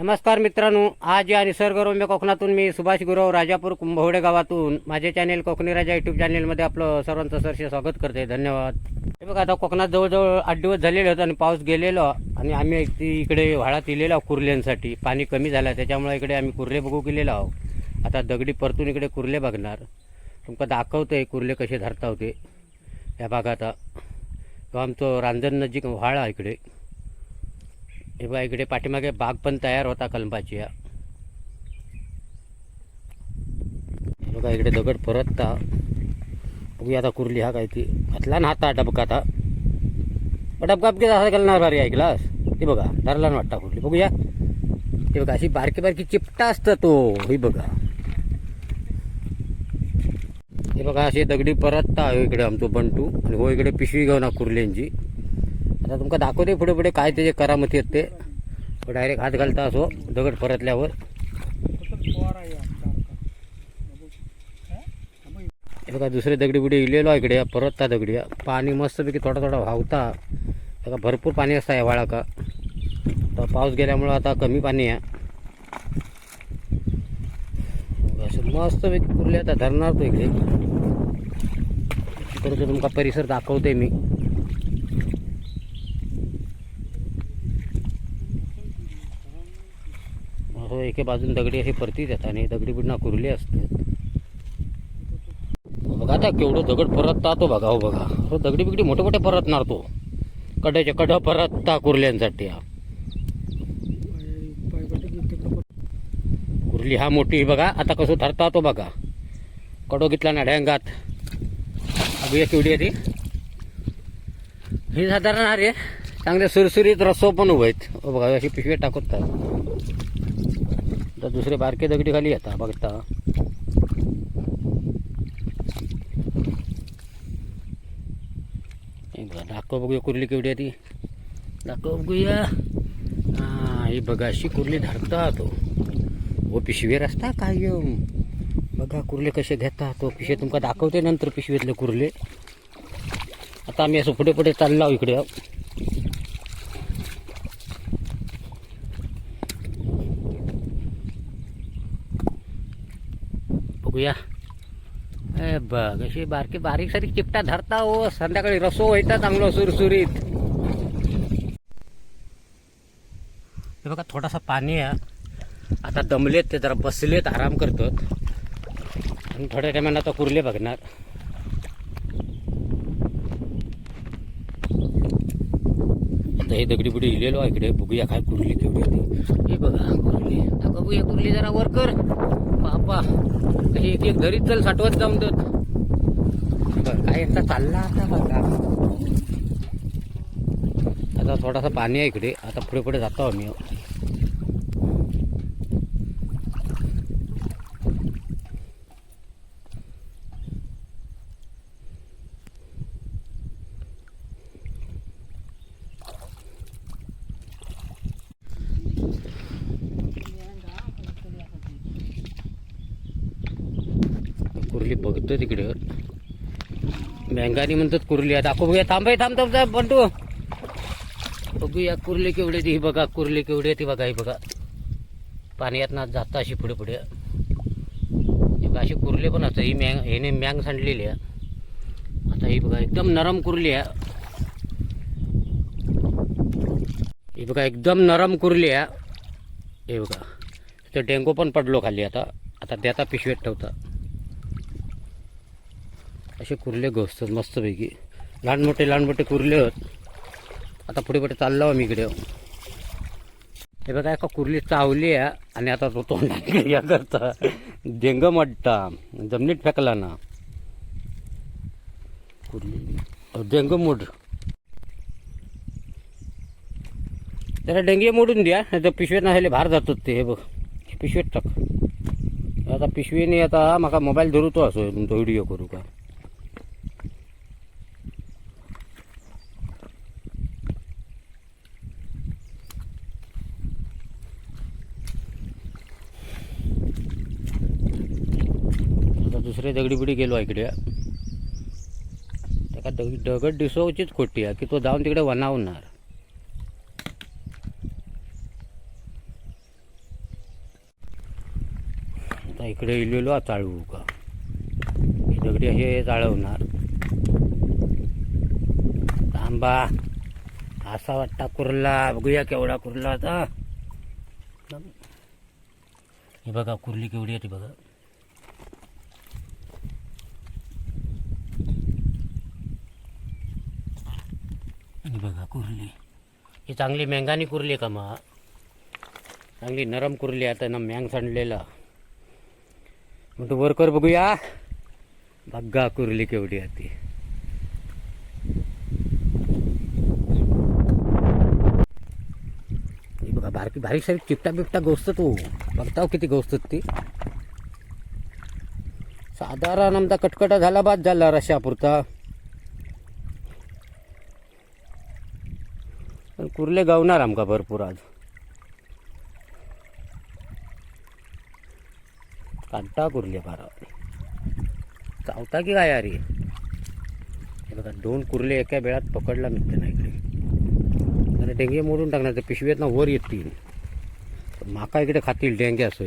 नमस्कार मित्रांनो आज या निसर्गरम्य कोकणातून मी सुभाष गुरव राजापूर कुंभवडे गावातून माझे चॅनेल कोकणी राजा युट्यूब चॅनेलमध्ये आपलं सर्वांचं सरसे स्वागत करते धन्यवाद. हे बघा आता कोकणात जवळजवळ आठ दिवस झालेले होते आणि पाऊस गेलेलो आणि आम्ही ती इकडे व्हाळात इलेलो आहोत कुर्ल्यांसाठी. पाणी कमी झालं त्याच्यामुळे इकडे आम्ही कुर्ले बघू गेलेलो आहोत. आता दगडी परतून इकडे कुर्ले बघणार. तुमका दाखवतोय कुर्ले कसे धरता होते. या भागात आमचं रांजण नजीक व्हाळा इकडे. हे बघा इकडे पाठीमागे बाग पण तयार होता कलंबाची या बघा इकडे दगड परतता. बघूया आता कुर्ली हा काय ती. घातला ना हाता डबका आता. डबका किती असा घालणार भारी ऐकलास ते बघा धरला ना वाटता कुर्ली. बघूया. ते बघा अशी बारकी बारकी चिपटा असतं तो. हे बघा. हे बघा अशी दगडी परतता. इकडे आमचो बंटू. आणि हो इकडे पिशवी घेऊन ना कुर्ल्यांची. आता तुमका दाखवते पुढे पुढे काय त्याचे करामती आहेत ते डायरेक्ट हात घालता असो दगड परतल्यावर. हे बघा दुसरे दगडी बुडी इलेलो आहे इकडे परतता दगडी. पाणी मस्तपैकी थोडा थोडा वाहता त्याला भरपूर पाणी असतं या वाळा का तर पाऊस गेल्यामुळं आता कमी पाणी आहे. मस्त असं मस्तपैकी कुर्ले आता धरणार तो इकडे. इकडे तुमका परिसर दाखवते मी हो एके बाजून दगडी अशी परतीत येतात आणि दगडी बिडना कुरले असतात बघा आता केवढं दगड परतता तो बघा हो बघा. हो दगडी बिगडी मोठे मोठे परतणार तो. कड्याच्या कड परतता कुर्ल्यांसाठी हा. कुर्ली हा मोठी बघा. आता कसं धरता तो बघा. कडो घेतला ना ढ्यांगात अगदी केवढी आहे ती. ही साधारण अरे चांगले सुरसुरीत रसो पण उभे आहेत. हो बघा अशी पिशवी टाकत आता दुसरे बारके दगडी खाली येता बघता. दाखव बघूया कुर्ली केवढी आहे ती. दाखव बघूया. हा ही बघा अशी कुर्ली धरता तो हो पिशवीर असता काय बघा कुर्ले कसे घेता तो पिशवी तुमका दाखवते नंतर पिशवीतले कुर्ले. आता आम्ही असं पुढे पुढे चाललो इकडे बघूया ए बघ अशी बारकी बारीक सारीक चिपटा धरता हो संध्याकाळी रसो व्हायचा चांगलं सुरसुरीत. हे बघा थोडासा पाणी आहे. आता दमलेत ते जरा बसलेत आराम करतात आणि थोड्या टायमानं आता कुर्ले बघणार. आता हे दगडी बुडी इलेलो आहे इकडे बघूया काय कुर्ली केवढी होती हे बघा कुर्ली. आता बघूया कुर्ली जरा वर कर. बापा एक एक घरीच चल साठवत जमतात देत. काय यांचा चालला आता बघा. आता थोडासा पाणी आहे इकडे. आता पुढे पुढे जातो आम्ही. कुर्ली बघतो तिकडे. बँगानी म्हणतात कुर्ली. आता बघूया थांबाय थांब थांब थांब बंटू. बघूया कुर्ली केवढे ती बघा कुर्ली केवढे ती बघा ही बघा. पाण्यात ना जाता अशी पुढे पुढे. हे बघा, अशी कुर्ले पण असतात ही मॅंग हेने मॅंग सांडलेली आहे. आता ही बघा एकदम नरम कुर्ली आहे. ही बघा एकदम नरम कुर्ली आहे. हे बघा तिथं डेंगू पण पडलो खाली आता. आता त्याचा पिशवीत ठेवता. असे कुर्ले घोसतात मस्तपैकी. लहान मोठे लहान मोठे कुर्ले होत आता पुढे पुढे चाललो आम्ही इकडे. हे बघा एका कुर्ली चावली आहे आणि आता तो तोंडात या करता डेंग मडता जमिनीत फेकला ना. कुर्ली. डेंग मोड. त्याला डेंगे मोडून द्या नाही तर पिशवीत नसले बाहेर जातात ते हे बघ. पिशवेत टाक. आता पिशवीने आता म्हाका मोबाईल धरूतो असो तुमचो व्हिडिओ करू का आता दुसरे बिडी गेलो इकडे. त्या दग दगड दिसवचीच खोटी आहे की तो जाऊन तिकडे वनावणार. आता इकडे इलेलो चाळू का दगडी हे चाळवणार थांबा. असा वाटता कुर्ला. बघूया केवढा कुर्ला आता हे बघा कुर्ली केवढी आहे ती बघा. आणि बघा कुरली. ही चांगली मेंगानी कुरली का मा? चांगली नरम कुरली आता ना मँग सांडलेला. मग तो वर कर बघूया. बघा कुर्ली केवढी आहे ती. बघा बारकी बारीक सारीक चिपटा बिपटा गोस्त तू. बघताव किती गोष्ट ती. साधारण आमचा कटकटा झाला बाद झाला रशापुरता पण कुर्ले गावणार आमका भरपूर आज. काडटा कुर्ले बारा. चावता की काय अरे हे बघा दोन कुर्ले एका वेळात पकडला मिळते ना इकडे. आता डेंगे मोडून टाकणार ते पिशवीतनं वर येतील. माका इकडे खातील डेंगे असं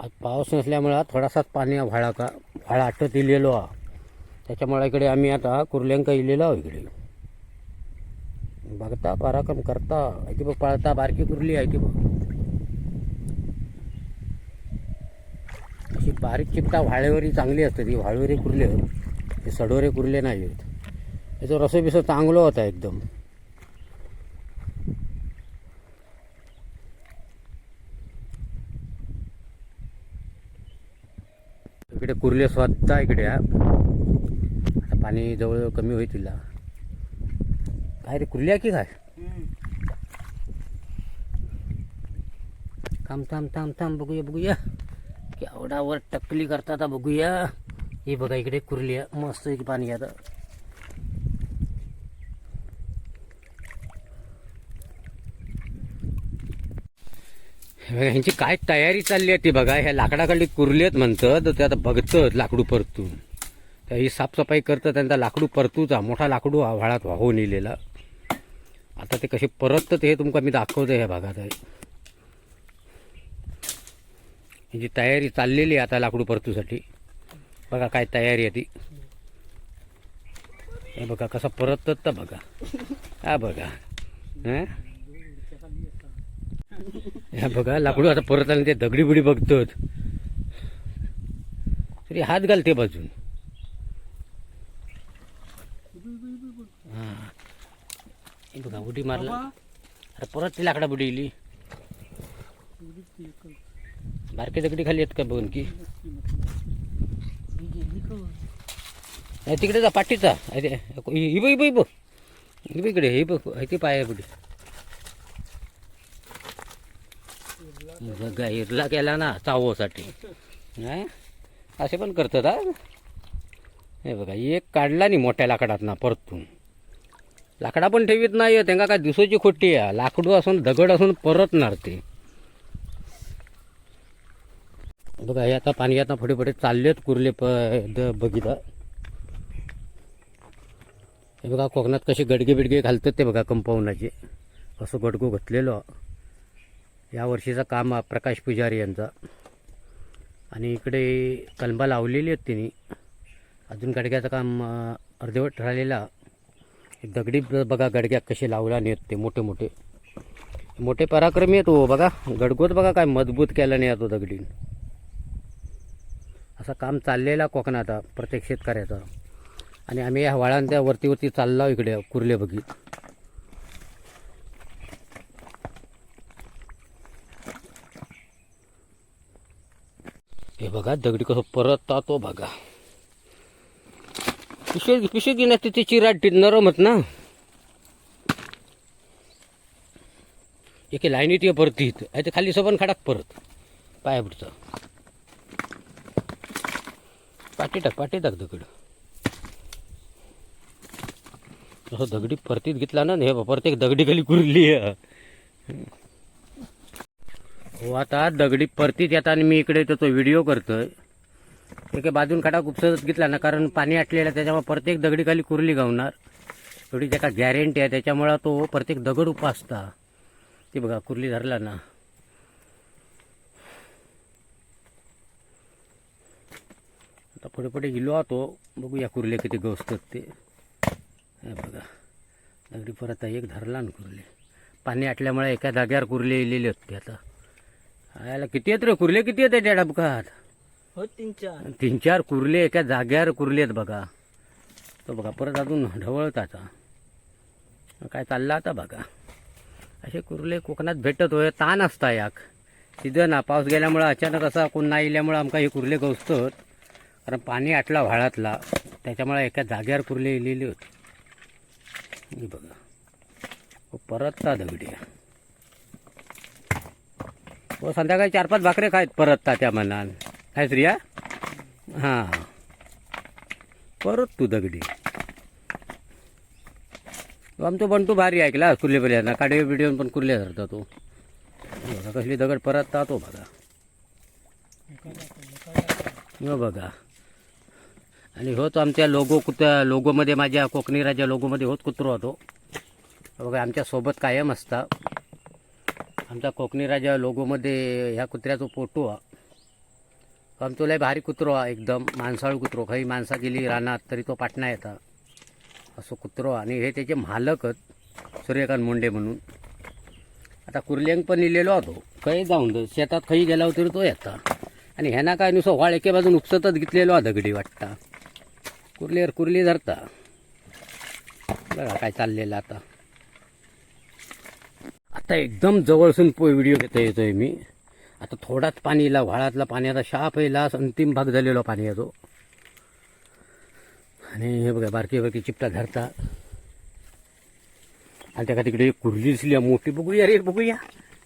आज पाऊस नसल्यामुळं थोडासाच पाणी व्हाळा का व्हाळा आटत इलेलो हा. त्याच्यामुळे इकडे आम्ही आता कुर्ल्यांका इलेलो आहो इकडे. बघता पराक्रम करता. आहे बघ पळता. बारकी कुर्ली आहे ती बघ. अशी बारीक चिपटा व्हाळेवरी चांगली असते ती. व्हाळेवरी कुर्ले. ते सडोरे कुर्ले नाही आहेत. याचं रसोबिसो चांगलं होता एकदम. इकडे कुर्ले स्वतः इकडे आता पाणी जवळ कमी होईल तिला. काय रे कुर्ल्या आहे की काय? थांब थांब थांब थांब बघूया बघूया. केवढावर टकली करता आता बघूया. हे बघा इकडे कुर्ली मस्त आहे की पाणी आता. ह्यांची काय तयारी चालली आहे ती बघा. ह्या लाकडाकडे कुरलेत आहेत तर ते आता बघतं लाकडू परतून. तर ही साफसफाई करतं त्यांचा लाकडू परतूचा मोठा लाकडू हा व्हाळात वाहून नेलेला. आता ते कसे परततं हे तुमका मी दाखवतो ह्या भागात. आहे ह्याची तयारी चाललेली आहे आता लाकडू परतूसाठी. बघा काय तयारी आहे ती. हे बघा कसं परतत तर बघा. हा बघा. हं? ह्या बघा लाकडू आता परत आलं ते दगडी बिडी बघतात. तरी हात घालते बाजून. हा. हे बघा उडी मारला. अरे परत ती लाकडा बुडी इली. बारके दगडी खाली आहेत का बघून की? तिकडे जा पाठीचा. ही बघ ही बघ ही बघ. ही इकडे ती पाय बुडी बघा हिरला केला ना चावोसाठी. नाही असे पण करतात हा? हे बघा एक काढला नाही मोठ्या लाकडात ना परतून. लाकडा पण ठेवीत नाही त्यांना काय दिवसाची खोटी आहे. लाकडू असून दगड असून परतणार ते. बघा हे आता पाणी आता फडे फडे चाललेत कुरले प द बघिता हे बघा कोकणात कसे गडगे बिडगे घालतात ते बघा कंपाऊंडाचे. असं गडगो घातलेलो. या वर्षीचा काम प्रकाश पुजारी यांचा. आणि इकडे कलबा लावलेली आहेत त्यांनी अजून गडग्याचं काम अर्धवट राहिलेला. दगडी बघा गडग्या कसे लावला नेत ते मोठे मोठे. मोठे पराक्रमी आहेत हो बघा. गडगोत बघा काय मजबूत केला नाही तो दगडीन. असं काम चाललेला कोकणात प्रत्येक शेतकऱ्याचा. आणि आम्ही या वाळांच्या वरती वरती चाललो इकडे कुर्ले बघित हे बघा दगडी कसं परत तो बघा. पिशवी पिशे घेण्यात तिथे चिराट नरमत ना. एके लाईनीत ये परत इथं. आहे ते खाली सबन खडाक परत. पाया पुढचं. पाठी टाक पाठी टाक दगड. तसं दगडी परतीत घेतला ना हे परत एक दगडी खाली कुरली आहे. हो आता दगडी परतीत येता आणि मी इकडे येतो तो व्हिडिओ करतोय. एक बाजून काटा उपसत घेतला ना कारण पाणी आटलेलं त्याच्यामुळे प्रत्येक दगडी खाली कुरली गावणार. थोडी त्याका गॅरंटी आहे त्याच्यामुळं तो प्रत्येक दगड उपासता. ते बघा कुर्ली धरला ना. आता पुढे पुढे गेलो आतो. बघूया कुर्ले किती गवसतात ते. बघा दगडी परत एक धरला ना कुर्ले. पाणी आटल्यामुळे एका जाग्यावर कुर्ले येलेले होते आता. याला किती येत रे? कुर्ले किती येते त्या डबकात हो तीन चार. तीन चार कुर्ले एका जाग्यावर कुर्ले आहेत बघा. तो बघा परत अजून ढवळत आता. काय चाललं आता बघा. असे कुर्ले कोकणात भेटत होय ताण असता याक. सीझन पाऊस गेल्यामुळं अचानक असा कोण नाही इल्यामुळं आमका हे कुर्ले गवसतात. कारण पाणी आटला व्हाळातला. त्याच्यामुळे एका जाग्यावर कुर्ले येलेली होती. बघा. परत ता दगडी. व संध्याकाळी चार पाच भाकरे खायत परत तात्या मनान काय रिया? हां. परत तू दगडी. आमचं बंटू भारी ऐकला कुर्ले पहिले काढे व्हिडिओ पण कुर्ले धरता तो. बघा कसली दगड परत ता तो बघा. हो बघा. आणि होत आमच्या लोगो कुत्या लोगोमध्ये माझ्या कोकणी राजा लोगोमध्ये होत कुत्रो होतो बघा आमच्यासोबत कायम असता. आमचा कोकणी राजा लोगोमध्ये ह्या कुत्र्याचो फोटो हा. आमचो लय भारी कुत्रो हा एकदम माणसाळू कुत्रो. काही माणसा गेली रानात तरी तो पाटणा येता. असं कुत्रो आणि हे त्याचे मालकच सूर्यकांत मुंडे म्हणून. आता कुर्ल्यांक पण इलेलो होतो. खंय जाऊन शेतात खंय गेला तरी तो येता. आणि ह्याना काय नुसतं व्हाळ एके बाजून उपसतच घेतलेलो हा दगडी वाटता. कुर्लेर कुर्ली धरता. बघा काय चाललेलं आता. आता एकदम जवळसून पो व्हिडिओ घेता येतोय मी. आता थोडाच पाणीला व्हाळातला पाण्याचा शाप पहिला अंतिम भाग झालेला पाणी येतो आणि हे बघा बारकी बारकी चिपटा धरता. आणि त्या तिकडे एक कुर्ली दिसली मोठी बघूया रे बघूया.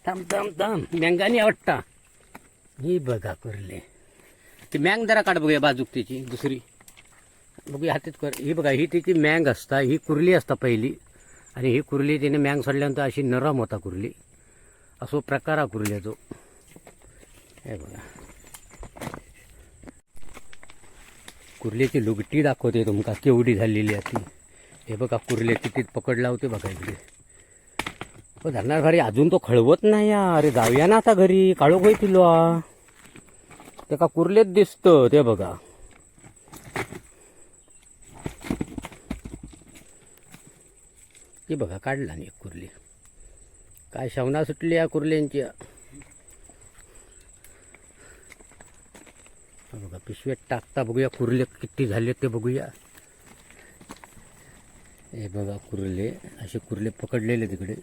थांब थांब थांब. मँगानी आवडता ही बघा कुर्ले. ती मँग जरा काढ बघूया बाजूक त्याची दुसरी. बघूया हातीत कर. ही बघा ही तिची मँग असता ही कुर्ली असता पहिली. आणि ही कुर्ली तिने मॅंग सोडल्यानंतर अशी नरम होता कुर्ली. असो प्रकार हा कुर्ल्याचो. हे बघा. कुर्लेची लुगटी दाखवते तुमका केवढी झालेली आहे ती. हे बघा कुर्ले किती पकडला होते बघा इकडे. पण धरणार घरी अजून तो खळवत नाही या अरे जाऊया ना आता घरी. काळोख होईल तिलो. हा ते का कुर्लेत दिसतं ते बघा. ती बघा काढला नाही कुर्ली. काय शवना सुटली या कुर्ल्यांची. बघा पिशव्यात टाकता बघूया कुर्ले किती झाले ते बघूया. हे बघा कुर्ले असे कुर्ले पकडलेले तिकडे.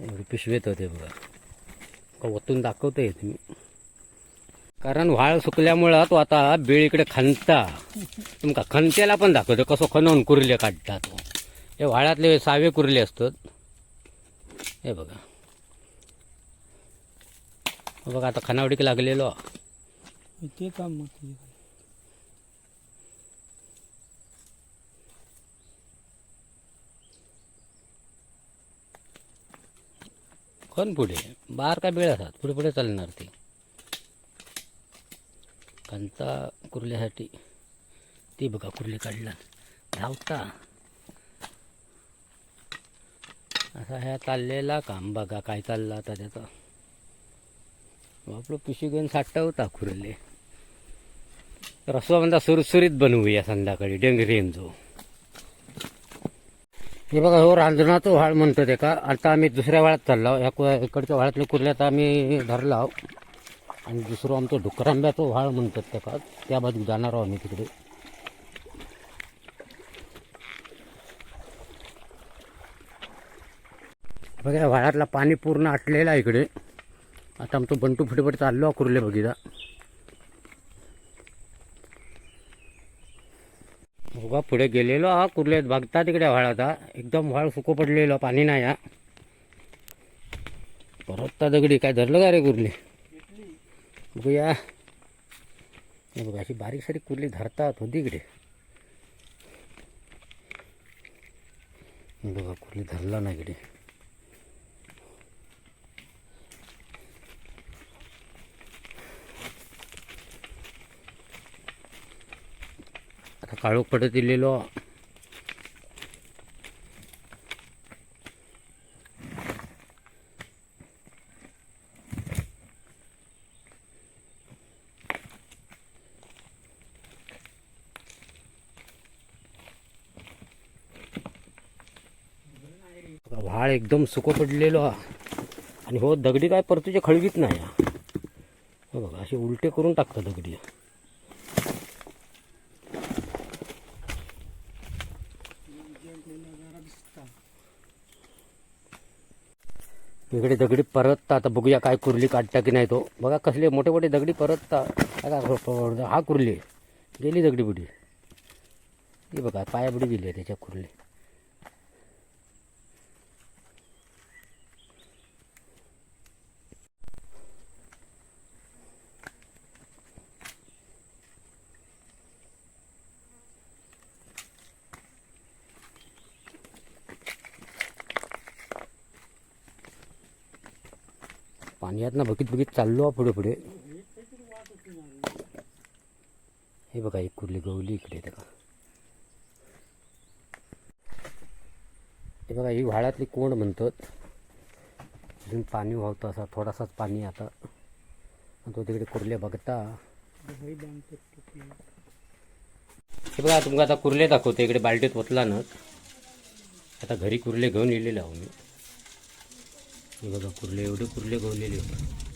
एवढे पिशवेत होते बघा. का ओतून दाखवता येत मी कारण व्हाळ सुकल्यामुळं तो आता बेळीकडे खणता. तुमका खणतेला पण दाखवतो कसं खणवून कुर्ले काढता तो. हे व्हाळातले सावे कुर्ले असतात. हे बघा. बघा आता खणावडीक लागलेलो. ते काम मग खण पुढे? बार का बेळ असतात? पुढे पुढे चालणार ते. कांता कुर्ल्यासाठी. ते बघा कुर्ले काढला धावता. असा ह्या चाललेला काम बघा काय चाललं आता त्याचा. आपलं पिशी घेऊन साठवता कुर्ले रस्वा म्हणता सुरसुरीत बनवूया संध्याकाळी डेंगरेन जो हे बघा हो रांजणाचं व्हाळ म्हणतो ते का? आता आम्ही दुसऱ्या वाळात चाललो या कु- इकडच्या व्हाळातले कुर्ल्यात आम्ही धरला आहो आणि दुसरं आमचं डुकरांब्याचं व्हाळ म्हणतात त्या का? त्या बाजूक जाणार आहोत आम्ही तिकडे. बघा या व्हाळातला पाणी पूर्ण आटलेलं आहे इकडे. आता आमचं बंटू फुटेपट चाललो आहे कुर्ले बघिता बघा पुढे गेलेलो हा कुर्लेत बघता तिकडे व्हाळाचा एकदम व्हाळ सुको पडलेलो पाणी नाही हा. परत दगडी काय धरलं का रे कुर्ली बघूया. बघा अशी बारीक सारीक कुर्ली धरतात होती इकडे बघा कुर्ली धरला ना इकडे. काळोख पडत इलेलो वाळ एकदम सुको पडलेलो हा. आणि हो दगडी काय परतूचे खळगीत नाही हा. बघा असे उलटे करून टाकतात दगडी इकडे दगडी परतता. आता बघूया काय कुर्ली काढता की नाही तो. बघा कसले मोठे मोठे दगडी परतता. हा कुर्ली. गेली दगडी बुडी. ही बघा पायाबुडी गेली आहे त्याच्या कुर्ली. पाण्यात ना बघित बघित चाललो हा पुढे पुढे. हे बघा एक कुर्ली गवली इकडे ते का हे बघा ही व्हाळातली कोण म्हणतात. अजून पाणी वाहतं असा थोडासाच पाणी आता. आणि तो तिकडे कुर्ले बघता. हे बघा तुमका आता कुर्ले दाखवतो इकडे बाल्टीत ओतला ना. आता घरी कुर्ले घेऊन येलेले आहो मी. हे बघा कुर्ले एवढे कुर्ले गवलेले. होते